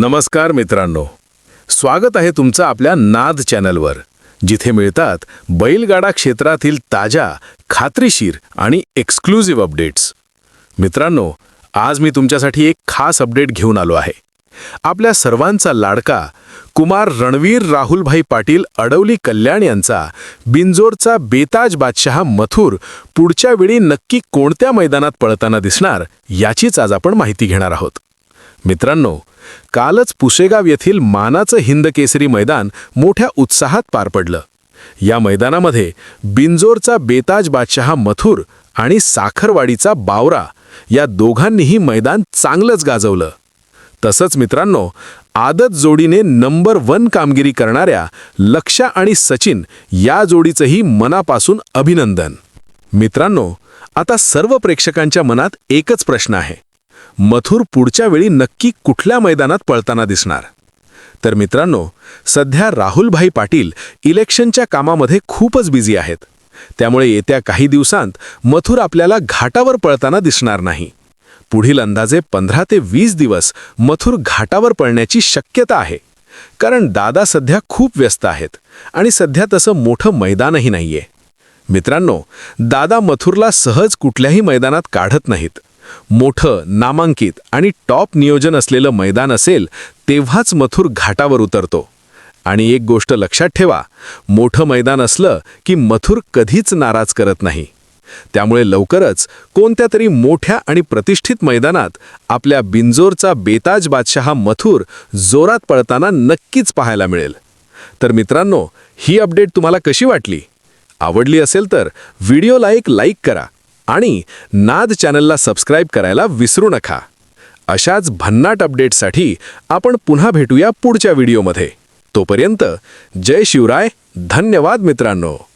नमस्कार मित्रांनो. स्वागत आहे तुमचं आपल्या नाद चॅनलवर जिथे मिळतात बैलगाडा क्षेत्रातील ताज्या खात्रीशीर आणि एक्सक्लुझिव्ह अपडेट्स मित्रांनो आज मी तुमच्यासाठी एक खास अपडेट घेऊन आलो आहे. आपल्या सर्वांचा लाडका कुमार रणवीर राहुलभाई पाटील अडवली कल्याण यांचा बिंजोरचा बेताज बादशहा मथुर पुढच्या वेळी नक्की कोणत्या मैदानात पळताना दिसणार याचीच आज आपण माहिती घेणार आहोत. मित्रांनो कालच पुशेगाव येथील मानाचं हिंद केसरी मैदान मोठ्या उत्साहात पार पडलं. या मैदानामध्ये बिंजोरचा बेताज बादशहा मथुर आणि साखरवाडीचा बावरा या दोघांनीही मैदान चांगलंच गाजवलं. तसंच मित्रांनो आदत जोडीने नंबर वन कामगिरी करणाऱ्या लक्षा आणि सचिन या जोडीचंही मनापासून अभिनंदन. मित्रांनो आता सर्व प्रेक्षकांच्या मनात एकच प्रश्न आहे. मथुर पुढच्या वेळी नक्की कुठल्या मैदानात पळताना दिसणार? तर मित्रांनो सध्या राहुलभाई पाटील इलेक्शनच्या कामामध्ये खूपच बिझी आहेत. त्यामुळे येत्या काही दिवसांत मथुर आपल्याला घाटावर पळताना दिसणार नाही. पुढील अंदाजे पंधरा ते वीस दिवस मथुर घाटावर पळण्याची शक्यता आहे. कारण दादा सध्या खूप व्यस्त आहेत आणि सध्या तसं मोठं मैदानही नाहीये. मित्रांनो दादा मथुरला सहज कुठल्याही मैदानात काढत नाहीत. मोठं नामांकित आणि टॉप नियोजन असलेलं मैदान असेल तेव्हाच मथुर घाटावर उतरतो. आणि एक गोष्ट लक्षात ठेवा मोठं मैदान असलं की मथुर कधीच नाराज करत नाही. त्यामुळे लवकरच कोणत्या तरी मोठ्या आणि प्रतिष्ठित मैदानात आपल्या बिंजोरचा बेताज बादशहा मथुर जोरात पळताना नक्कीच पाहायला मिळेल. तर मित्रांनो ही अपडेट तुम्हाला कशी वाटली? आवडली असेल तर व्हिडिओला एक लाईक करा. आणि नाद चॅनलला सबस्क्राईब करायला विसरू नका. अशाच भन्नाट अपडेटसाठी आपण पुन्हा भेटूया पुढच्या व्हिडिओमध्ये. तोपर्यंत जय शिवराय धन्यवाद मित्रांनो.